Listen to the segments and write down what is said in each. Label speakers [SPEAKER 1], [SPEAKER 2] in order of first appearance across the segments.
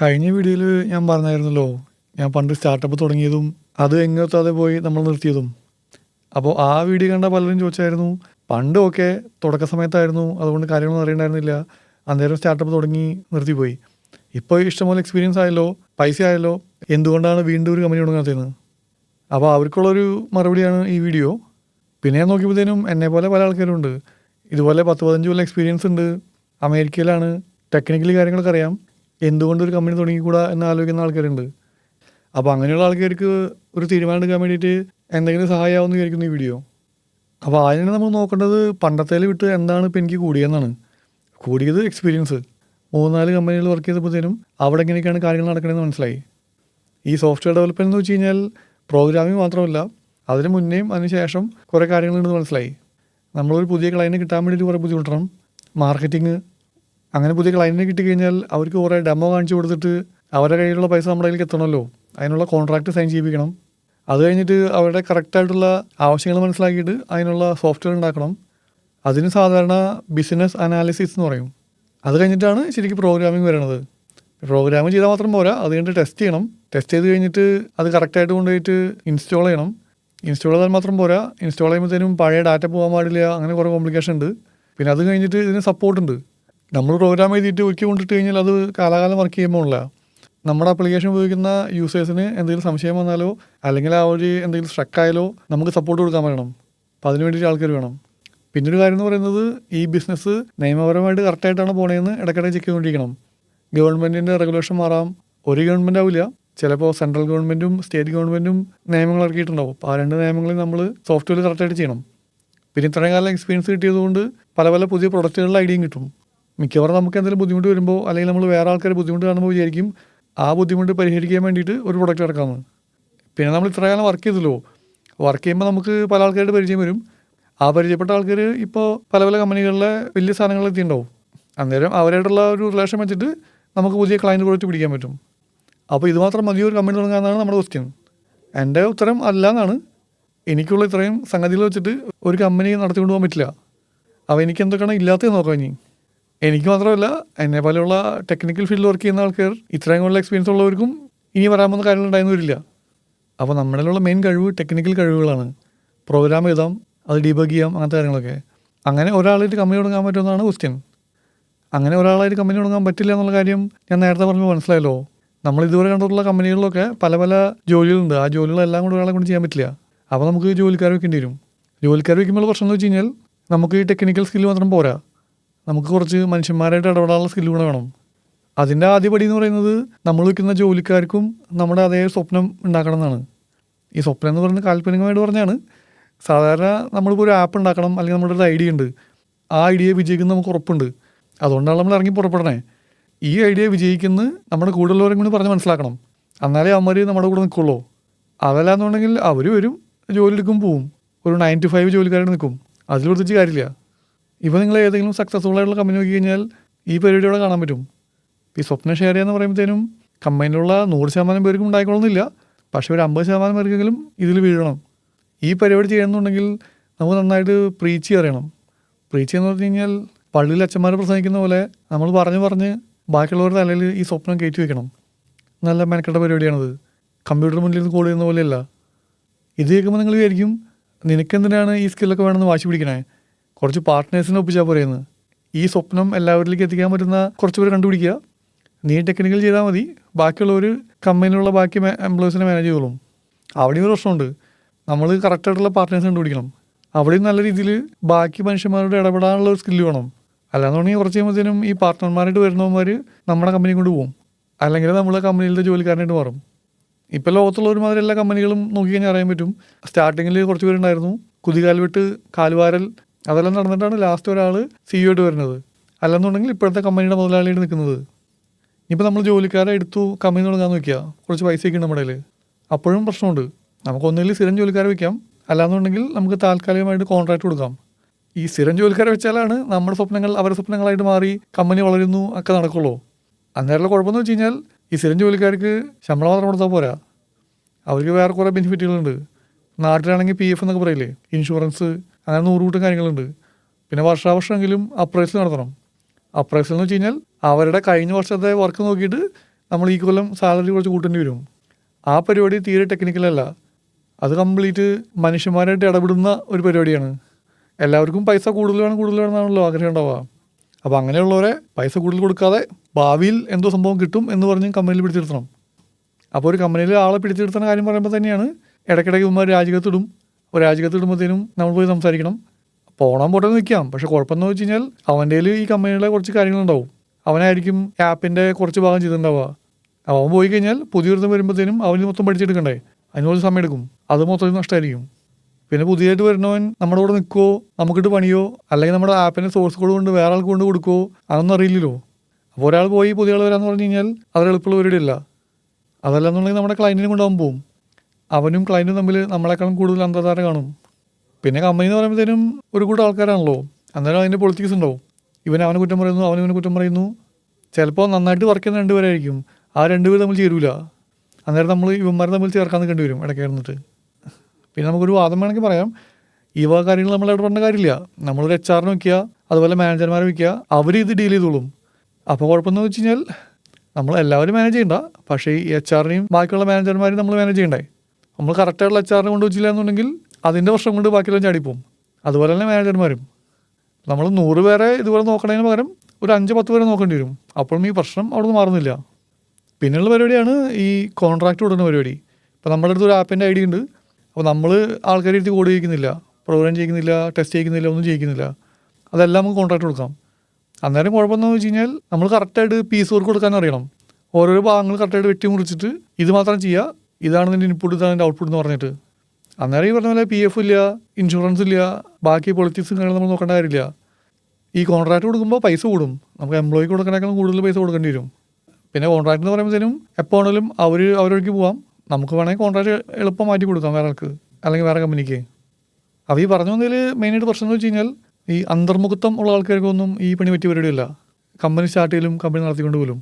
[SPEAKER 1] കഴിഞ്ഞ വീഡിയോയിൽ ഞാൻ പറഞ്ഞായിരുന്നല്ലോ ഞാൻ പണ്ട് സ്റ്റാർട്ടപ്പ് തുടങ്ങിയതും അത് എങ്ങോട്ടാതെ പോയി നമ്മൾ നിർത്തിയതും. അപ്പോൾ ആ വീഡിയോ കണ്ട പലരും ചോദിച്ചായിരുന്നു പണ്ടൊക്കെ തുടക്ക സമയത്തായിരുന്നു അതുകൊണ്ട് കാര്യങ്ങളൊന്നും അറിയണ്ടായിരുന്നില്ല. അന്നേരം സ്റ്റാർട്ടപ്പ് തുടങ്ങി നിർത്തിപ്പോയി. ഇപ്പോൾ ഇഷ്ടംപോലെ എക്സ്പീരിയൻസ് ആയല്ലോ പൈസ ആയല്ലോ എന്തുകൊണ്ടാണ് വീണ്ടും ഒരു കമ്പനി തുടങ്ങാത്തതെന്ന് അപ്പോൾ അവർക്കുള്ളൊരു മറുപടിയാണ് ഈ വീഡിയോ. പിന്നെ ഞാൻ നോക്കിയപ്പോഴത്തേനും എന്നെ പോലെ പല ആൾക്കാരുണ്ട്. ഇതുപോലെ പത്ത് പതിനഞ്ച് കൊല്ലം എക്സ്പീരിയൻസ് ഉണ്ട്. അമേരിക്കയിലാണ്. ടെക്നിക്കലി കാര്യങ്ങളൊക്കെ അറിയാം. എന്തുകൊണ്ട് ഒരു കമ്പനി തുടങ്ങിക്കൂടാ എന്ന് ആലോചിക്കുന്ന ആൾക്കാരുണ്ട്. അപ്പോൾ അങ്ങനെയുള്ള ആൾക്കാർക്ക് ഒരു തീരുമാനം എടുക്കാൻ വേണ്ടിയിട്ട് എന്തെങ്കിലും സഹായമാവുമെന്ന് വിചാരിക്കുന്നു ഈ വീഡിയോ അപ്പോൾ അതിനെ നമ്മൾ നോക്കേണ്ടത് പണ്ടത്തേൽ വിട്ട് എന്താണ് ഇപ്പോൾ എനിക്ക് കൂടിയെന്നാണ്. കൂടിയത് എക്സ്പീരിയൻസ് മൂന്നാൽ കമ്പനികൾ വർക്ക് ചെയ്തപ്പോഴത്തേനും അവിടെ എങ്ങനെയൊക്കെയാണ് കാര്യങ്ങൾ നടക്കണമെന്ന് മനസ്സിലായി. ഈ സോഫ്റ്റ്വെയർ ഡെവലപ്മെന്റ് എന്ന് വെച്ച് കഴിഞ്ഞാൽ പ്രോഗ്രാമിംഗ് മാത്രമല്ല അതിന് മുന്നേയും അതിന് ശേഷം കുറേ കാര്യങ്ങളുണ്ടെന്ന് മനസ്സിലായി. നമ്മളൊരു പുതിയ ക്ലയന്റ് കിട്ടാൻ വേണ്ടിയിട്ട് കുറേ ബുദ്ധിമുട്ടണം. മാർക്കറ്റിംഗ് അങ്ങനെ പുതിയ ക്ലയന്റിനെ കിട്ടിക്കഴിഞ്ഞാൽ അവർക്ക് കുറേ ഡെമോ കാണിച്ചു കൊടുത്തിട്ട് അവരുടെ കയ്യിലുള്ള പൈസ നമ്മുടെ കയ്യിലേക്ക് എത്തണമല്ലോ. അതിനുള്ള കോൺട്രാക്ട് സൈൻ ചെയ്യിപ്പിക്കണം. അത് കഴിഞ്ഞിട്ട് അവരുടെ കറക്റ്റായിട്ടുള്ള ആവശ്യങ്ങൾ മനസ്സിലാക്കിയിട്ട് അതിനുള്ള സോഫ്റ്റ്വെയർ ഉണ്ടാക്കണം. അതിന് സാധാരണ ബിസിനസ് അനാലിസിസ് എന്ന് പറയും. അത് കഴിഞ്ഞിട്ടാണ് ശരിക്കും പ്രോഗ്രാമിംഗ് വരണത്. പ്രോഗ്രാമിംഗ് ചെയ്താൽ മാത്രം പോരാ അത് കഴിഞ്ഞിട്ട് ടെസ്റ്റ് ചെയ്യണം. ടെസ്റ്റ് ചെയ്ത് കഴിഞ്ഞിട്ട് അത് കറക്റ്റായിട്ട് കൊണ്ടുപോയിട്ട് ഇൻസ്റ്റാൾ ചെയ്യണം. ഇൻസ്റ്റാൾ ചെയ്താൽ മാത്രം പോരാ ഇൻസ്റ്റാൾ ചെയ്യുമ്പോഴത്തേനും പഴയ ഡാറ്റ പോകാൻ പാടില്ല അങ്ങനെ കുറേ കോംപ്ലിക്കേഷൻ ഉണ്ട്. പിന്നെ അത് കഴിഞ്ഞിട്ട് ഇതിന് സപ്പോർട്ട് ഉണ്ട്. നമ്മൾ പ്രോഗ്രാം എഴുതിയിട്ട് ഒരുക്കി കൊണ്ടിട്ട് കഴിഞ്ഞാൽ അത് കാലാകാലം വർക്ക് ചെയ്യുമ്പോൾ ഉള്ള നമ്മുടെ ആപ്ലിക്കേഷൻ ഉപയോഗിക്കുന്ന യൂസേഴ്സിന് എന്തെങ്കിലും സംശയം വന്നാലോ അല്ലെങ്കിൽ ആ ഒരു എന്തെങ്കിലും സ്ട്രക്കായാലോ നമുക്ക് സപ്പോർട്ട് കൊടുക്കാൻ വേണം. അപ്പോൾ അതിന് വേണ്ടിയിട്ട് ആൾക്കാർ വേണം. പിന്നെ ഒരു കാര്യം എന്ന് പറയുന്നത് ഈ ബിസിനസ് നിയമപരമായിട്ട് കറക്റ്റായിട്ടാണ് പോണേന്ന് ഇടയ്ക്കിടെ ചെക്ക് ചെയ്തുകൊണ്ടിരിക്കണം ഗവൺമെന്റിന്റെ റെഗുലേഷൻ മാറാം. ഒരു ഗവൺമെന്റ് ആവില്ല. ചിലപ്പോൾ സെൻട്രൽ ഗവൺമെന്റും സ്റ്റേറ്റ് ഗവൺമെന്റും നിയമങ്ങൾ ഇറക്കിയിട്ടുണ്ടാവും. അപ്പോൾ ആ രണ്ട് നിയമങ്ങളിൽ നമ്മൾ സോഫ്റ്റ്വെയർ കറക്റ്റായിട്ട് ചെയ്യണം. പിന്നെ ഇത്രയും കാലം എക്സ്പീരിയൻസ് കിട്ടിയതുകൊണ്ട് പല പല പുതിയ പ്രൊഡക്റ്റുകളുടെ ഐഡിയയും കിട്ടും. മിക്കവാറും നമുക്ക് എന്തെങ്കിലും ബുദ്ധിമുട്ട് വരുമ്പോൾ അല്ലെങ്കിൽ നമ്മൾ വേറെ ആൾക്കാർ ബുദ്ധിമുട്ട് കാണുമ്പോൾ വിചാരിക്കും ആ ബുദ്ധിമുട്ട് പരിഹരിക്കാൻ വേണ്ടിയിട്ട് ഒരു പ്രൊഡക്റ്റ് ഇറക്കാമെന്ന് പിന്നെ നമ്മൾ ഇത്ര കാലം വർക്ക് ചെയ്തല്ലോ. വർക്ക് ചെയ്യുമ്പോൾ നമുക്ക് പല ആൾക്കാരുടെ പരിചയം വരും. ആ പരിചയപ്പെട്ട ആൾക്കാർ ഇപ്പോൾ പല പല കമ്പനികളിലെ വലിയ സാധനങ്ങൾ എത്തിയിട്ടുണ്ടാവും. അന്നേരം അവരായിട്ടുള്ള ഒരു റിലേഷൻ വെച്ചിട്ട് നമുക്ക് പുതിയ ക്ലയന്റ് പ്രൊഡക്റ്റ് പിടിക്കാൻ പറ്റും. അപ്പോൾ ഇത് മാത്രം മതിയോ ഒരു കമ്പനി തുടങ്ങാമെന്നാണ് നമ്മുടെ ക്വസ്റ്റ്യൻ എന്റെ ഉത്തരം അല്ല എന്നാണ്. എനിക്കുള്ള ഇത്രയും സംഗതികൾ വെച്ചിട്ട് ഒരു കമ്പനി നടത്തിക്കൊണ്ട് പോകാൻ പറ്റില്ല. അപ്പോൾ എനിക്ക് എന്തൊക്കെയാണ് ഇല്ലാത്തത് നോക്കാം ഇനി. എനിക്ക് മാത്രമല്ല എന്നെ പോലെയുള്ള ടെക്നിക്കൽ ഫീൽഡിൽ വർക്ക് ചെയ്യുന്ന ആൾക്കാർ ഇത്രയും കൂടുതൽ എക്സ്പീരിയൻസ് ഉള്ളവർക്കും ഇനി വരാൻ പോകുന്ന കാര്യങ്ങൾ ഉണ്ടായെന്ന് വരില്ല. അപ്പോൾ നമ്മളിലുള്ള മെയിൻ കഴിവ് ടെക്നിക്കൽ കഴിവുകളാണ്. പ്രോഗ്രാം എഴുതാം അത് ഡീബഗ് ചെയ്യാം അങ്ങനത്തെ കാര്യങ്ങളൊക്കെ. അങ്ങനെ ഒരാളായിട്ട് കമ്പനി തുടങ്ങാൻ പറ്റുമെന്നാണ് ക്വസ്റ്റ്യൻ അങ്ങനെ ഒരാളായിട്ട് കമ്പനി തുടങ്ങാൻ പറ്റില്ല എന്നുള്ള കാര്യം ഞാൻ നേരത്തെ പറഞ്ഞു മനസ്സിലായല്ലോ. നമ്മൾ ഇതുവരെ കണ്ടിട്ടുള്ള കമ്പനികളിലൊക്കെ പല പല ജോലികളുണ്ട്. ആ ജോലികളെല്ലാം കൂടെ ഒരാളെ കൊണ്ട് ചെയ്യാൻ പറ്റില്ല. അപ്പോൾ നമുക്ക് ജോലിക്കാർ വെക്കേണ്ടി വരും. ജോലിക്കാർ വെക്കുമ്പോൾ പ്രശ്നം എന്ന് വെച്ച് കഴിഞ്ഞാൽ നമുക്ക് ഈ ടെക്നിക്കൽ സ്കില്ല് മാത്രം പോരാ. നമുക്ക് കുറച്ച് മനുഷ്യന്മാരായിട്ട് ഇടപെടാനുള്ള സ്കില്ല് കൂടെ വേണം. അതിന്റെ ആദ്യപടി എന്ന് പറയുന്നത് നമ്മൾ വയ്ക്കുന്ന ജോലിക്കാർക്കും നമ്മുടെ അതേ സ്വപ്നം ഉണ്ടാക്കണം എന്നാണ്. ഈ സ്വപ്നം എന്ന് പറയുന്നത് കാൽപ്പനികമായിട്ട് പറഞ്ഞാണ്. സാധാരണ നമ്മളിപ്പോൾ ഒരു ആപ്പ് ഉണ്ടാക്കണം അല്ലെങ്കിൽ നമ്മുടെ ഒരു ഐഡിയ ഉണ്ട്. ആ ഐഡിയ വിജയിക്കുന്ന നമുക്ക് ഉറപ്പുണ്ട്. അതുകൊണ്ടാണ് നമ്മൾ ഇറങ്ങി പുറപ്പെടണേ. ഈ ഐഡിയ വിജയിക്കുന്ന നമ്മുടെ കൂടുതലുള്ളവരും കൂടി പറഞ്ഞ് മനസ്സിലാക്കണം. എന്നാലേ അവന്മാർ നമ്മുടെ കൂടെ നിൽക്കുള്ളൂ. അതല്ല എന്നുണ്ടെങ്കിൽ അവർ വരും ജോലി എടുക്കും പോവും. ഒരു നയൻ ടു ഫൈവ് ജോലിക്കാരായിട്ട് നിൽക്കും. അതിൽ പ്രത്യേകിച്ച് കാര്യമില്ല. ഇപ്പോൾ നിങ്ങൾ ഏതെങ്കിലും സക്സസ്ഫുൾ ആയിട്ടുള്ള കമ്പനി നോക്കി കഴിഞ്ഞാൽ ഈ പരിപാടിയോടെ കാണാൻ പറ്റും. ഈ സ്വപ്ന ഷെയർ എന്ന് പറയുമ്പോഴത്തേനും കമ്പനിയിലുള്ള നൂറ് ശതമാനം പേർക്കും ഉണ്ടായിക്കൊള്ളുന്നില്ല. പക്ഷേ ഒരു അമ്പത് ശതമാനം പേർക്കെങ്കിലും ഇതിൽ വീഴണം. ഈ പരിപാടി ചെയ്യണമെന്നുണ്ടെങ്കിൽ നമുക്ക് നന്നായിട്ട് പ്രീച്ച് അറിയണം പ്രീച്ച് എന്ന് പറഞ്ഞു കഴിഞ്ഞാൽ പള്ളിയിൽ അച്ഛന്മാർ പ്രസംഗിക്കുന്ന പോലെ നമ്മൾ പറഞ്ഞ് പറഞ്ഞ് ബാക്കിയുള്ളവരുടെ തലയിൽ ഈ സ്വപ്നം കയറ്റി വെക്കണം. നല്ല മെനക്കെട്ട പരിപാടിയാണത്. കമ്പ്യൂട്ടർ മുന്നിൽ നിന്ന് കോൾ ചെയ്യുന്ന പോലെയല്ല. ഇത് കേൾക്കുമ്പോൾ നിങ്ങൾ വിചാരിക്കും നിനക്കെന്തിനാണ് ഈ സ്കില്ലൊക്കെ വേണമെന്ന് വാശി പിടിക്കണേ? കുറച്ച് പാർട്ട്നേഴ്സിനെ ഒപ്പിച്ചാൽ പറയുന്നത് ഈ സ്വപ്നം എല്ലാവരിലേക്ക് എത്തിക്കാൻ പറ്റുന്ന കുറച്ച് പേര് കണ്ടുപിടിക്കുക. നീ ടെക്നിക്കൽ ചെയ്താൽ മതി. ബാക്കിയുള്ളവർ കമ്പനിയിലുള്ള ബാക്കി എംപ്ലോയീസിനെ മാനേജ് ചെയ്തോളും. അവിടെയും ഒരു പ്രശ്നമുണ്ട്. നമ്മൾ കറക്റ്റായിട്ടുള്ള പാർട്ട്നേഴ്സ് കണ്ടുപിടിക്കണം. അവിടെയും നല്ല രീതിയിൽ ബാക്കി മനുഷ്യന്മാരോട് ഇടപെടാനുള്ള ഒരു സ്കില്ല് വേണം. അല്ലാന്നുണ്ടെങ്കിൽ കുറച്ച് കഴിയുമ്പോഴത്തേനും ഈ പാർട്ട്ണർമാരായിട്ട് വരുന്നവന്മാർ നമ്മുടെ കമ്പനി കൊണ്ട് പോകും അല്ലെങ്കിൽ നമ്മളെ കമ്പനിയിലത്തെ ജോലിക്കാരനായിട്ട് മാറും. ഇപ്പോൾ ലോകത്തുള്ള ഒരുമാതിരി എല്ലാ കമ്പനികളും നോക്കി കഴിഞ്ഞാൽ അറിയാൻ പറ്റും. സ്റ്റാർട്ടിങ്ങിൽ കുറച്ച് പേരുണ്ടായിരുന്നു. കുതികാൽ വിട്ട് കാലുവാരൽ അതെല്ലാം നടന്നിട്ടാണ് ലാസ്റ്റ് ഒരാൾ സി ആയിട്ട് വരുന്നത്. അല്ലെന്നുണ്ടെങ്കിൽ ഇപ്പോഴത്തെ കമ്പനിയുടെ മുതലാളിയായിട്ട് നിൽക്കുന്നത്. ഇനിയിപ്പോൾ നമ്മൾ ജോലിക്കാരെ എടുത്തു കമ്പനി തുടങ്ങാൻ നോക്കിയാൽ കുറച്ച് പൈസയൊക്കെ ഉണ്ട് നമ്മുടെ കയ്യിൽ അപ്പോഴും പ്രശ്നമുണ്ട്. നമുക്കൊന്നുകിൽ സ്ഥിരം ജോലിക്കാരെ വെക്കാം. അല്ലാന്നുണ്ടെങ്കിൽ നമുക്ക് താൽക്കാലികമായിട്ട് കോൺട്രാക്ട് കൊടുക്കാം. ഈ സ്ഥിരം ജോലിക്കാരെ വെച്ചാലാണ് നമ്മുടെ സ്വപ്നങ്ങൾ അവരുടെ സ്വപ്നങ്ങളായിട്ട് മാറി കമ്പനി വളരുന്നു ഒക്കെ നടക്കുള്ളൂ. അന്നേരമുള്ള കുഴപ്പമെന്ന് വെച്ച് കഴിഞ്ഞാൽ ഈ സ്ഥിരം ജോലിക്കാർക്ക് ശമ്പളം മാത്രം കൊടുത്താൽ പോരാ. അവർക്ക് വേറെ കുറേ ബെനിഫിറ്റുകളുണ്ട് നാട്ടിലാണെങ്കിൽ പി എഫ് എന്നൊക്കെ പറയില്ലേ? ഇൻഷുറൻസ് അങ്ങനെ നൂറ് കൂട്ടം കാര്യങ്ങളുണ്ട്. പിന്നെ വർഷാവർഷമെങ്കിലും അപ്രൈസൽ നടത്തണം. അപ്രൈസൽ എന്ന് വെച്ച് കഴിഞ്ഞാൽ അവരുടെ കഴിഞ്ഞ വർഷത്തെ വർക്ക് നോക്കിയിട്ട് നമ്മൾ ഈ കൊല്ലം സാലറി കുറച്ച് കൂട്ടേണ്ടി വരും. ആ പരിപാടി തീരെ ടെക്നിക്കലല്ല അത് കംപ്ലീറ്റ് മനുഷ്യന്മാരായിട്ട് ഇടപെടുന്ന ഒരു പരിപാടിയാണ്. എല്ലാവർക്കും പൈസ കൂടുതൽ വേണം കൂടുതൽ വേണമെന്നാണല്ലോ ആഗ്രഹം ഉണ്ടാവുക. അപ്പോൾ അങ്ങനെയുള്ളവരെ പൈസ കൂടുതൽ കൊടുക്കാതെ ഭാവിയിൽ എന്തോ സംഭവം കിട്ടും എന്ന് പറഞ്ഞ് കമ്പനിയിൽ പിടിച്ചിരുത്തണം. അപ്പോൾ ഒരു കമ്പനിയിൽ ആളെ പിടിച്ചെടുത്തുന്ന കാര്യം പറയുമ്പോൾ തന്നെയാണ് ഇടയ്ക്കിടയ്ക്ക് ഉമ്മ അപ്പോൾ രാജികത്തിടുമ്പോഴത്തേനും നമ്മൾ പോയി സംസാരിക്കണം. പോകണം പോട്ടെ നിൽക്കാം. പക്ഷെ കുഴപ്പമെന്ന് വെച്ച് കഴിഞ്ഞാൽ അവന്റെ ഈ കമ്പനിയുടെ കുറച്ച് കാര്യങ്ങളുണ്ടാവും. അവനായിരിക്കും ആപ്പിന്റെ കുറച്ച് ഭാഗം ചെയ്തിട്ടുണ്ടാവുക. അവൻ പോയി കഴിഞ്ഞാൽ പുതിയൊരുത്തം വരുമ്പോഴത്തേനും അവന് മൊത്തം പഠിച്ചെടുക്കണ്ടേ? അതിന് കുറച്ച് സമയം എടുക്കും. അത് മൊത്തം നഷ്ടമായിരിക്കും. പിന്നെ പുതിയതായിട്ട് വരുന്നവൻ നമ്മുടെ കൂടെ നിൽക്കുമോ നമുക്കിട്ട് പണിയോ? അല്ലെങ്കിൽ നമ്മുടെ ആപ്പിന്റെ സോഴ്സ് കോഡ് കൊണ്ട് വേറെ ആൾക്ക് കൊണ്ട് കൊടുക്കുമോ അതൊന്നും അറിയില്ലല്ലോ. അപ്പോൾ ഒരാൾ പോയി പുതിയ ആൾ വരാമെന്ന് പറഞ്ഞു കഴിഞ്ഞാൽ അത്ര എളുപ്പമുള്ള പരിപാടിയല്ല. അതല്ല എന്നുണ്ടെങ്കിൽ നമ്മുടെ ക്ലയന്റിനെ കൊണ്ടാകുമ്പോൾ പോവും. അവനും ക്ലയന്റും തമ്മിൽ നമ്മളെക്കാളും കൂടുതൽ അന്തർധാര കാണും. പിന്നെ കമ്പനി എന്ന് പറയുമ്പോഴത്തേനും ഒരു കൂട്ടം ആൾക്കാരാണല്ലോ. അന്നേരം അതിന്റെ പൊളിറ്റിക്സ് ഉണ്ടാവും. ഇവൻ അവനെ കുറ്റം പറയുന്നു അവൻ ഇവനെ കുറ്റം പറയുന്നു. ചിലപ്പോൾ നന്നായിട്ട് വർക്ക് ചെയ്യുന്ന രണ്ടുപേരായിരിക്കും ആ രണ്ടുപേർ തമ്മിൽ ചേരൂല. അന്നേരം നമ്മൾ ഇവന്മാരെ തമ്മിൽ ചേർക്കാൻ നിൽക്കേണ്ടി വരും ഇടയ്ക്ക് ഇരുന്നിട്ട് പിന്നെ നമുക്കൊരു വാദം വേണമെങ്കിൽ പറയാം. ഈ വക കാര്യങ്ങൾ നമ്മൾ ഇടപെടേണ്ട കാര്യമില്ല. നമ്മളൊരു എച്ച് ആറിന് വയ്ക്കുക അതുപോലെ മാനേജർമാരെ വയ്ക്കുക അവർ ഇത് ഡീൽ ചെയ്തോളും. അപ്പോൾ കുഴപ്പമെന്ന് വെച്ച് കഴിഞ്ഞാൽ നമ്മൾ എല്ലാവരും മാനേജ് ചെയ്യണ്ട. പക്ഷേ ഈ എച്ച് ആറിനെയും ബാക്കിയുള്ള മാനേജർമാരെയും നമ്മൾ മാനേജ് ചെയ്യണ്ടേ? നമ്മൾ കറക്റ്റായിട്ടുള്ള എച്ച് ആറിനെ കൊണ്ട് വെച്ചില്ല എന്നുണ്ടെങ്കിൽ അതിന്റെ വർഷം കൊണ്ട് ബാക്കിയെല്ലാം ചാടിപ്പോവും. അതുപോലെ തന്നെ മാനേജർമാരും നമ്മൾ നൂറ് പേരെ ഇതുപോലെ നോക്കണതിന് പകരം ഒരു അഞ്ച് പത്ത് പേരെ നോക്കേണ്ടി വരും. അപ്പോഴും ഈ പ്രശ്നം അവിടെ നിന്ന് മാറുന്നില്ല. പിന്നെയുള്ള പരിപാടിയാണ് ഈ കോൺട്രാക്ട് കൊടുക്കുന്ന പരിപാടി. ഇപ്പോൾ നമ്മുടെ അടുത്ത് ഒരു ആപ്പിന്റെ ഐ ഡി ഉണ്ട്. അപ്പോൾ നമ്മൾ ആൾക്കാരെ എടുത്ത് കോഡ് ചെയ്യിക്കുന്നില്ല. പ്രോഗ്രാം ചെയ്യിക്കുന്നില്ല ടെസ്റ്റ് ചെയ്യിക്കുന്നില്ല ഒന്നും ചെയ്യിക്കുന്നില്ല. അതെല്ലാം നമുക്ക് കോൺട്രാക്ട് കൊടുക്കാം. അന്നേരം കുഴപ്പമെന്ന് വെച്ച് കഴിഞ്ഞാൽ നമ്മൾ കറക്റ്റായിട്ട് പീസ് വർക്ക് കൊടുക്കാൻ അറിയണം. ഓരോരോ ഭാഗങ്ങൾ കറക്റ്റായിട്ട് വെട്ടി മുറിച്ചിട്ട് ഇത് മാത്രം ചെയ്യുക. ഇതാണ് നിന്റെ ഇൻപുട്ട് ഇതാണ് ഔട്ട്പുട്ട് എന്ന് പറഞ്ഞിട്ട്. അന്നേരം ഈ പറഞ്ഞ പോലെ പി എഫ് ഇല്ല ഇൻഷുറൻസ് ഇല്ല ബാക്കി പൊളിറ്റിക്സും കാര്യങ്ങളും നമ്മൾ നോക്കേണ്ട കാര്യമില്ല. ഈ കോൺട്രാക്ട് കൊടുക്കുമ്പോൾ പൈസ കൂടും. നമുക്ക് എംപ്ലോയിക്ക് കൊടുക്കണേക്കാളും കൂടുതൽ പൈസ കൊടുക്കേണ്ടി വരും. പിന്നെ കോൺട്രാക്ട് എന്ന് പറയുമ്പോഴത്തേനും എപ്പോൾ ആണെങ്കിലും അവർ അവരൊഴിക്ക് പോവാം. നമുക്ക് വേണമെങ്കിൽ കോൺട്രാക്ട് എളുപ്പം മാറ്റി കൊടുക്കാം വേറെ ആൾക്ക് അല്ലെങ്കിൽ വേറെ കമ്പനിക്ക് അപ്പോൾ ഈ പറഞ്ഞു വന്നതിൽ മെയിനായിട്ട് പ്രശ്നം എന്ന് വെച്ച് കഴിഞ്ഞാൽ ഈ അന്തർമുഖത്വം ഉള്ള ആൾക്കാർക്കൊന്നും ഈ പണി പറ്റിയ പരിപാടിയല്ല. കമ്പനി സ്റ്റാർട്ട് ചെയ്യലും കമ്പനി നടത്തിക്കൊണ്ട് പോലും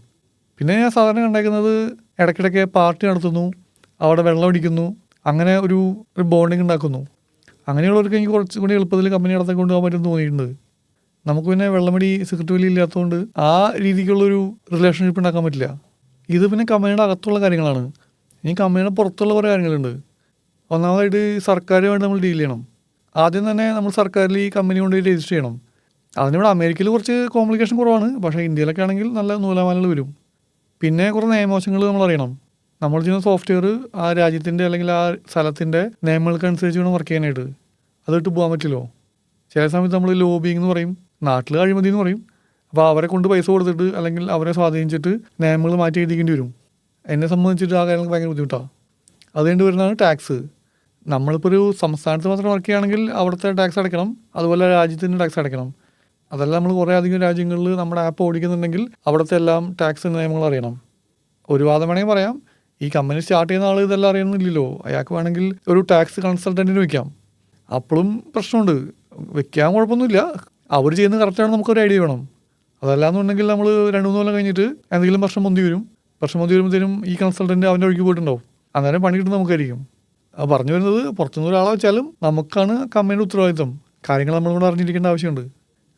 [SPEAKER 1] പിന്നെ ഞാൻ സാധാരണ കണ്ടേക്കുന്നത് ഇടയ്ക്കിടയ്ക്ക് പാർട്ടി നടത്തുന്നു. അവിടെ വെള്ളം അടിക്കുന്നു അങ്ങനെ ഒരു ഒരു ബോണ്ടിങ് ഉണ്ടാക്കുന്നു. അങ്ങനെയുള്ളവർക്ക് എനിക്ക് കുറച്ചും കൂടി എളുപ്പത്തിൽ കമ്പനി നടത്തി കൊണ്ടുപോകാൻ പറ്റുമെന്ന് തോന്നിയിട്ടുണ്ട്. നമുക്ക് പിന്നെ വെള്ളമടി സെക്രട്ടറി വലിയ ഇല്ലാത്തതുകൊണ്ട് ആ രീതിക്കുള്ളൊരു റിലേഷൻഷിപ്പ് ഉണ്ടാക്കാൻ പറ്റില്ല. ഇത് പിന്നെ കമ്പനിയുടെ അകത്തുള്ള കാര്യങ്ങളാണ്. ഇനി കമ്പനിയുടെ പുറത്തുള്ള കുറേ കാര്യങ്ങളുണ്ട്. ഒന്നാമതായിട്ട് സർക്കാരുമായിട്ട് നമ്മൾ ഡീൽ ചെയ്യണം. ആദ്യം തന്നെ നമ്മൾ സർക്കാരിൽ ഈ കമ്പനി കൊണ്ട് രജിസ്റ്റർ ചെയ്യണം. അതിനിവിടെ അമേരിക്കയിൽ കുറച്ച് കോംപ്ലിക്കേഷൻ കുറവാണ്. പക്ഷേ ഇന്ത്യയിലൊക്കെ ആണെങ്കിൽ നല്ല നൂലാമാലകൾ വരും. പിന്നെ കുറേ നിയമവശങ്ങൾ നമ്മൾ അറിയണം. നമ്മൾ ചെയ്യുന്ന സോഫ്റ്റ്വെയർ ആ രാജ്യത്തിന്റെ അല്ലെങ്കിൽ ആ സ്ഥലത്തിന്റെ നിയമങ്ങൾക്കനുസരിച്ച് വേണം വർക്ക് ചെയ്യാനായിട്ട്. അതിട്ട് പോകാൻ പറ്റില്ലോ. ചില സമയത്ത് നമ്മൾ ലോബിങ് എന്ന് പറയും നാട്ടിൽ അഴിമതി എന്ന് പറയും. അപ്പോൾ അവരെ കൊണ്ട് പൈസ കൊടുത്തിട്ട് അല്ലെങ്കിൽ അവരെ സ്വാധീനിച്ചിട്ട് നിയമങ്ങൾ മാറ്റി എഴുതിക്കേണ്ടി വരും. എന്നെ സംബന്ധിച്ചിട്ട് ആ കാര്യങ്ങൾക്ക് ഭയങ്കര ബുദ്ധിമുട്ടാണ് അതുകൊണ്ട് വരുന്നതാണ് ടാക്സ് നമ്മളിപ്പോൾ ഒരു സംസ്ഥാനത്ത് മാത്രം വർക്ക് ചെയ്യുകയാണെങ്കിൽ അവിടുത്തെ ടാക്സ് അടയ്ക്കണം അതുപോലെ രാജ്യത്തിന്റെ ടാക്സ് അടയ്ക്കണം. അതല്ല നമ്മൾ കുറേ അധികം രാജ്യങ്ങളിൽ നമ്മുടെ ആപ്പ് ഓടിക്കുന്നുണ്ടെങ്കിൽ അവിടുത്തെ എല്ലാം ടാക്സ് നിയമങ്ങൾ അറിയണം. ഒരു വാദം വേണമെങ്കിൽ പറയാം. ഈ കമ്പനി സ്റ്റാർട്ട് ചെയ്യുന്ന ആൾ ഇതെല്ലാം അറിയണമെന്നില്ലല്ലോ അയാൾക്ക് വേണമെങ്കിൽ ഒരു ടാക്സ് കൺസൾട്ടന്റിന് വെക്കാം അപ്പോഴും പ്രശ്നമുണ്ട്. വെക്കാൻ കുഴപ്പമൊന്നുമില്ല. അവർ ചെയ്യുന്നത് കറക്റ്റാണ് നമുക്കൊരു ഐഡിയ വേണം. അതല്ലാന്നുണ്ടെങ്കിൽ നമ്മൾ രണ്ട് മൂന്ന് കൊല്ലം കഴിഞ്ഞിട്ട് എന്തെങ്കിലും പ്രശ്നം പൊന്തി വരും. പ്രശ്നം പൊന്തി വരുമ്പോഴത്തേനും ഈ കൺസൾട്ടന്റ് അവന്റെ ഒഴുകി പോയിട്ടുണ്ടാവും. അന്നേരം പണി കിട്ടുന്ന നമുക്കായിരിക്കും. പറഞ്ഞു വരുന്നത് പുറത്തുനിന്ന് ഒരാളെ വെച്ചാലും നമുക്കാണ് കമ്പനിയുടെ ഉത്തരവാദിത്വം. കാര്യങ്ങൾ നമ്മൾ കൂടെ അറിഞ്ഞിരിക്കേണ്ട ആവശ്യമുണ്ട്.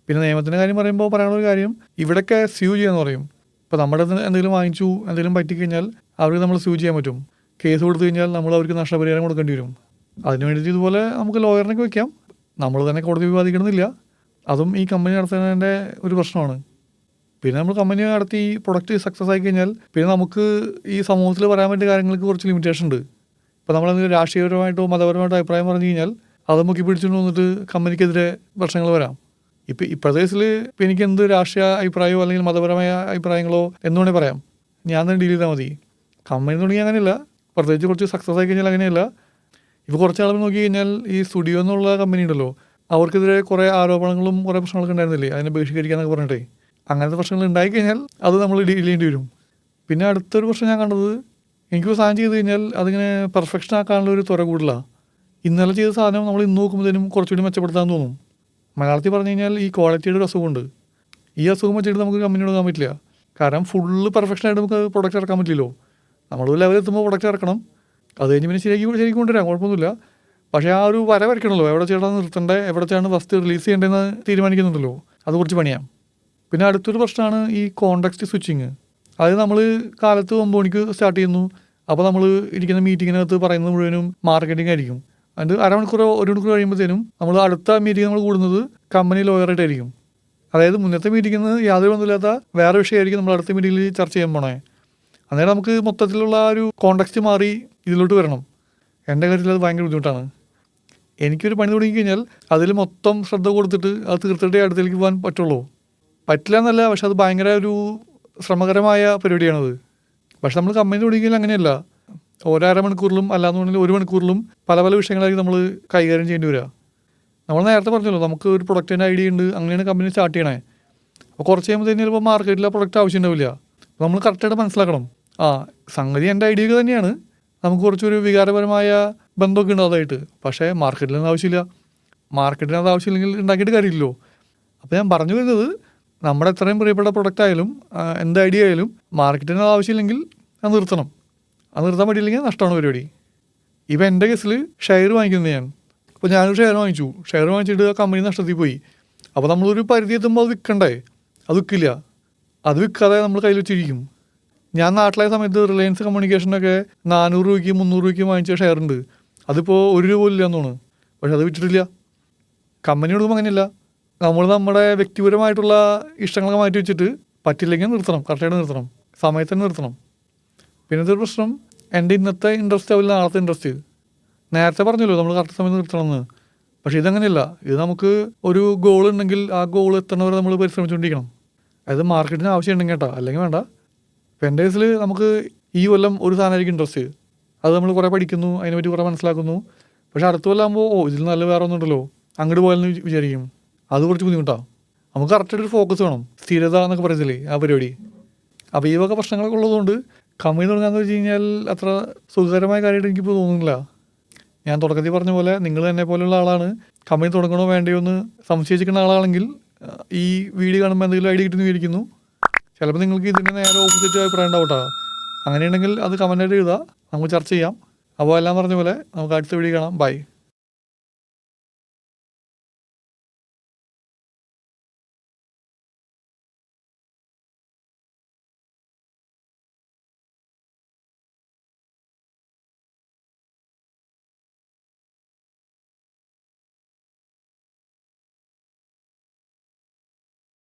[SPEAKER 1] പിന്നെ നിയമത്തിന്റെ കാര്യം പറയുമ്പോൾ പറയാനുള്ള ഒരു കാര്യം ഇവിടെയൊക്കെ സ്യൂ ചെയ്യാന്ന് പറയും. ഇപ്പോൾ നമ്മുടെ എന്തെങ്കിലും വാങ്ങിച്ചു എന്തെങ്കിലും പറ്റിക്കഴിഞ്ഞാൽ അവർക്ക് നമ്മൾ സ്യൂ ചെയ്യാൻ പറ്റും. കേസ് കൊടുത്തു കഴിഞ്ഞാൽ നമ്മൾ അവർക്ക് നഷ്ടപരിഹാരം കൊടുക്കേണ്ടി വരും. അതിന് ഇതുപോലെ നമുക്ക് ലോയറിനൊക്കെ വയ്ക്കാം നമ്മൾ തന്നെ കോടതി വിവാദിക്കണമെന്നില്ല. അതും ഈ കമ്പനി നടത്തുന്നതിന്റെ ഒരു പ്രശ്നമാണ്. പിന്നെ നമ്മൾ കമ്പനി നടത്തി ഈ പ്രൊഡക്റ്റ് സക്സസ് ആയി കഴിഞ്ഞാൽ പിന്നെ നമുക്ക് ഈ സമൂഹത്തിൽ പറയാൻ പറ്റിയ കാര്യങ്ങൾക്ക് കുറച്ച് ലിമിറ്റേഷൻ ഉണ്ട്. ഇപ്പോൾ നമ്മളെന്തെങ്കിലും രാഷ്ട്രീയപരമായിട്ടോ മതപരമായിട്ടോ അഭിപ്രായം പറഞ്ഞു കഴിഞ്ഞാൽ അത് മുക്കി പിടിച്ചുകൊണ്ട് വന്നിട്ട് കമ്പനിക്കെതിരെ പ്രശ്നങ്ങൾ വരാം. ഇപ്പം ഈ ഇപ്പം എനിക്ക് എന്ത് രാഷ്ട്രീയ അഭിപ്രായമോ അല്ലെങ്കിൽ മതപരമായ അഭിപ്രായങ്ങളോ എന്ന് വേണമെങ്കിൽ പറയാം. ഞാൻ തന്നെ ഡീൽ ചെയ്താൽ മതി. കമ്പനി തുടങ്ങി അങ്ങനെയല്ല. പ്രത്യേകിച്ച് കുറച്ച് സക്സസ് ആയി കഴിഞ്ഞാൽ അങ്ങനെയല്ല. ഇപ്പോൾ കുറച്ച് ആളുകൾ നോക്കി കഴിഞ്ഞാൽ ഈ സ്റ്റുഡിയോ എന്നുള്ള കമ്പനി ഉണ്ടല്ലോ. അവർക്കെതിരെ കുറേ ആരോപണങ്ങളും കുറേ പ്രശ്നങ്ങളൊക്കെ ഉണ്ടായിരുന്നില്ലേ? അതിനെ ബഹിഷ്കരിക്കാന്നൊക്കെ പറഞ്ഞിട്ടേ. അങ്ങനത്തെ പ്രശ്നങ്ങൾ ഉണ്ടായി കഴിഞ്ഞാൽ അത് നമ്മൾ ഡീൽ ചെയ്യേണ്ടി വരും. പിന്നെ അടുത്തൊരു പ്രശ്നം ഞാൻ കണ്ടത് എനിക്ക് സാധനം ചെയ്ത് കഴിഞ്ഞാൽ അതിങ്ങനെ പെർഫെക്ഷൻ ആക്കാനുള്ള ഒരു തുറ കൂടുതലാണ് ഇന്നലെ ചെയ്ത സാധനം നമ്മൾ ഇന്ന് നോക്കുമ്പോഴത്തേനും കുറച്ചുകൂടി മെച്ചപ്പെടുത്താൻ തോന്നും. മലയാളത്തിൽ പറഞ്ഞു കഴിഞ്ഞാൽ ഈ ക്വാളിറ്റിയുടെ ഒരു അസുഖമുണ്ട്. ഈ അസുഖം വെച്ചിട്ട് നമുക്ക് കമ്പനി കൊടുക്കാൻ പറ്റില്ല. കാരണം ഫുള്ള് പെർഫെക്ഷൻ ആയിട്ട് നമുക്ക് പ്രൊഡക്റ്റ് ഇറക്കാൻ പറ്റില്ലല്ലോ. നമ്മൾ ലെവലിൽ എത്തുമ്പോൾ പ്രൊഡക്റ്റ് ഇറക്കണം. അത് കഴിഞ്ഞ് പിന്നെ ശരിയാക്കി ശരിക്കും കൊണ്ടുവരാം കുഴപ്പമൊന്നുമില്ല. പക്ഷേ ആ ഒരു വര വരയ്ക്കണമല്ലോ. എവിടെ ചേട്ടാ നിർത്തണ്ടേ? എവിടെ വസ്തു റിലീസ് ചെയ്യേണ്ടതെന്ന് തീരുമാനിക്കുന്നുണ്ടല്ലോ. അത് കുറച്ച് പണിയാം. പിന്നെ അടുത്തൊരു പ്രശ്നമാണ് ഈ കോണ്ടക്സ്റ്റ് സ്വിച്ചിങ് അത് നമ്മൾ കാലത്ത് ഒമ്പത് മണിക്ക് സ്റ്റാർട്ട് ചെയ്യുന്നു. അപ്പോൾ നമ്മൾ ഇരിക്കുന്ന മീറ്റിങ്ങിനകത്ത് പറയുന്നത് മുഴുവനും മാർക്കറ്റിംഗ് ആയിരിക്കും. അത് അരമണിക്കൂർ ഒരു മണിക്കൂർ കഴിയുമ്പോഴത്തേനും നമ്മൾ അടുത്ത മീറ്റിംഗ് നമ്മൾ കൂടുന്നത് കമ്പനി ലോയറായിട്ടായിരിക്കും അതായത് മുന്നത്തെ മീറ്റിംഗിൽ നിന്ന് യാതൊരു ബന്ധമില്ലാത്ത വേറെ വിഷയമായിരിക്കും നമ്മൾ അടുത്ത മീറ്റിംഗിൽ ചർച്ച ചെയ്യാൻ പോണേ. അന്നേരം നമുക്ക് മൊത്തത്തിലുള്ള ആ ഒരു കോണ്ടക്സ്റ്റ് മാറി ഇതിലോട്ട് വരണം. എന്റെ കാര്യത്തിൽ അത് ഭയങ്കര ബുദ്ധിമുട്ടാണ്. എനിക്കൊരു പണി തുടങ്ങി കഴിഞ്ഞാൽ അതിൽ മൊത്തം ശ്രദ്ധ കൊടുത്തിട്ട് അത് തീർത്തിട്ടേ അടുത്തേക്ക് പോകാൻ പറ്റുള്ളൂ. പറ്റില്ല എന്നല്ല പക്ഷെ അത് ഭയങ്കര ഒരു ശ്രമകരമായ പരിപാടിയാണത്. പക്ഷെ നമ്മൾ കമ്പനി തുടങ്ങിയാൽ അങ്ങനെയല്ല. ഓരോ അരമണിക്കൂറിലും അല്ലാന്നുണ്ടെങ്കിൽ ഒരു മണിക്കൂറിലും പല പല വിഷയങ്ങളായിരിക്കും നമ്മൾ കൈകാര്യം ചെയ്യേണ്ടി വരിക. നമ്മൾ നേരത്തെ പറഞ്ഞല്ലോ നമുക്ക് ഒരു പ്രൊഡക്റ്റിന്റെ ഐഡിയ ഉണ്ട് അങ്ങനെയാണ് കമ്പനി സ്റ്റാർട്ട് ചെയ്യണേ. അപ്പോൾ കുറച്ച് കഴിയുമ്പോൾ തന്നെ ചിലപ്പോൾ മാർക്കറ്റിൽ പ്രൊഡക്റ്റ് ആവശ്യം ഉണ്ടാവില്ല. നമ്മൾ കറക്റ്റായിട്ട് മനസ്സിലാക്കണം. ആ സംഗതി എന്റെ ഐഡിയ തന്നെയാണ്. നമുക്ക് കുറച്ചൊരു വികാരപരമായ ബന്ധമൊക്കെ ഉണ്ട് അതായിട്ട്. പക്ഷേ മാർക്കറ്റിലൊന്നും ആവശ്യമില്ല. മാർക്കറ്റിന് അത് ആവശ്യമില്ലെങ്കിൽ ഉണ്ടാക്കിയിട്ട് കാര്യമില്ലല്ലോ. അപ്പോൾ ഞാൻ പറഞ്ഞു വരുന്നത് നമ്മുടെ എത്രയും പ്രിയപ്പെട്ട പ്രൊഡക്റ്റ് ആയാലും എന്ത് ഐഡിയ ആയാലും മാർക്കറ്റിന് അത് ആവശ്യമില്ലെങ്കിൽ അത് നിർത്തണം. അത് നിർത്താൻ പറ്റിയില്ലെങ്കിൽ നഷ്ടമാണ് പരിപാടി. ഇപ്പം എന്റെ കേസിൽ ഷെയർ വാങ്ങിക്കുന്നത് ഞാൻ. അപ്പോൾ ഞാനൊരു ഷെയർ വാങ്ങിച്ചു. ഷെയർ വാങ്ങിച്ചിട്ട് ആ കമ്പനി നഷ്ടത്തിൽ പോയി. അപ്പോൾ നമ്മളൊരു പരിധി എത്തുമ്പോൾ അത് വിൽക്കണ്ടേ? അത് വിൽക്കില്ല. അത് വിൽക്കാതെ നമ്മൾ കയ്യിൽ വെച്ചിരിക്കും. ഞാൻ നാട്ടിലായ സമയത്ത് റിലയൻസ് കമ്മ്യൂണിക്കേഷനൊക്കെ നാനൂറ് രൂപയ്ക്ക് മുന്നൂറ് രൂപയ്ക്ക് വാങ്ങിച്ച ഷെയർ ഉണ്ട്. അതിപ്പോൾ ഒരു രൂപ ഇല്ല എന്നാണ് പക്ഷെ അത് വിറ്റിട്ടില്ല. കമ്പനി കൊടുക്കുമ്പോൾ അങ്ങനെയല്ല. നമ്മൾ നമ്മുടെ വ്യക്തിപരമായിട്ടുള്ള ഇഷ്ടങ്ങളൊക്കെ മാറ്റി വെച്ചിട്ട് പറ്റില്ലെങ്കിൽ നിർത്തണം. കറക്റ്റായിട്ട് നിർത്തണം. സമയത്ത് തന്നെ നിർത്തണം. പിന്നത്തെ ഒരു പ്രശ്നം എന്റെ ഇന്നത്തെ ഇൻട്രസ്റ്റ് ആവില്ല നാളത്തെ ഇൻട്രസ്റ്റ് നേരത്തെ പറഞ്ഞല്ലോ നമ്മൾ കറക്റ്റ് സമയത്ത് നിർത്തണമെന്ന്. പക്ഷേ ഇതങ്ങനെയല്ല. ഇത് നമുക്ക് ഒരു ഗോൾ ഉണ്ടെങ്കിൽ ആ ഗോൾ എത്തണവരെ നമ്മൾ പരിശ്രമിച്ചുകൊണ്ടിരിക്കണം. അതായത് മാർക്കറ്റിന് ആവശ്യം ഉണ്ടെങ്കിൽ കേട്ടോ. അല്ലെങ്കിൽ വേണ്ട. ഇപ്പം എന്റെ കേസിൽ നമുക്ക് ഈ കൊല്ലം ഒരു സാധനമായിരിക്കും ഇൻട്രസ്റ്റ് അത് നമ്മൾ കുറേ പഠിക്കുന്നു അതിനെപ്പറ്റി കുറേ മനസ്സിലാക്കുന്നു. പക്ഷേ അടുത്ത കൊല്ലം ആകുമ്പോൾ ഓ ഇതിൽ നല്ല വേറെ ഒന്നുണ്ടല്ലോ. അങ്ങോട്ട് പോയാലെന്ന് വിചാരിക്കും. അത് കുറച്ച് ബുദ്ധിമുട്ടാണ് നമുക്ക് കറക്റ്റായിട്ടൊരു ഫോക്കസ് വേണം. സ്ഥിരത എന്നൊക്കെ പറയത്തില്ലേ ആ പരിപാടി. അപ്പോൾ ഈ വക പ്രശ്നങ്ങളൊക്കെ ഉള്ളതുകൊണ്ട് കമ്പനി തുടങ്ങാന്ന് വെച്ച് കഴിഞ്ഞാൽ അത്ര സുഖകരമായ കാര്യമായിട്ട് എനിക്കിപ്പോൾ തോന്നുന്നില്ല. ഞാൻ തുടക്കത്തിൽ പറഞ്ഞ പോലെ നിങ്ങൾ എന്നെ പോലെയുള്ള ആളാണ്. കമ്പനി തുടങ്ങണോ വേണ്ടയോ എന്ന് സംശയിച്ചിരിക്കുന്ന ആളാണെങ്കിൽ ഈ വീഡിയോ കാണുമ്പോൾ എന്തെങ്കിലും ഐഡിയ കിട്ടുന്നു വിചാരിക്കുന്നു. ചിലപ്പോൾ നിങ്ങൾക്ക് ഇതിന്റെ നേരെ ഓപ്പോസിറ്റ് അഭിപ്രായം ഉണ്ടാവും കേട്ടോ അങ്ങനെയുണ്ടെങ്കിൽ അത് കമന്റായിട്ട് എഴുതുക നമുക്ക് ചർച്ച ചെയ്യാം. അപ്പോൾ എല്ലാം പറഞ്ഞ പോലെ നമുക്ക് അടുത്ത വീഡിയോ കാണാം. ബൈ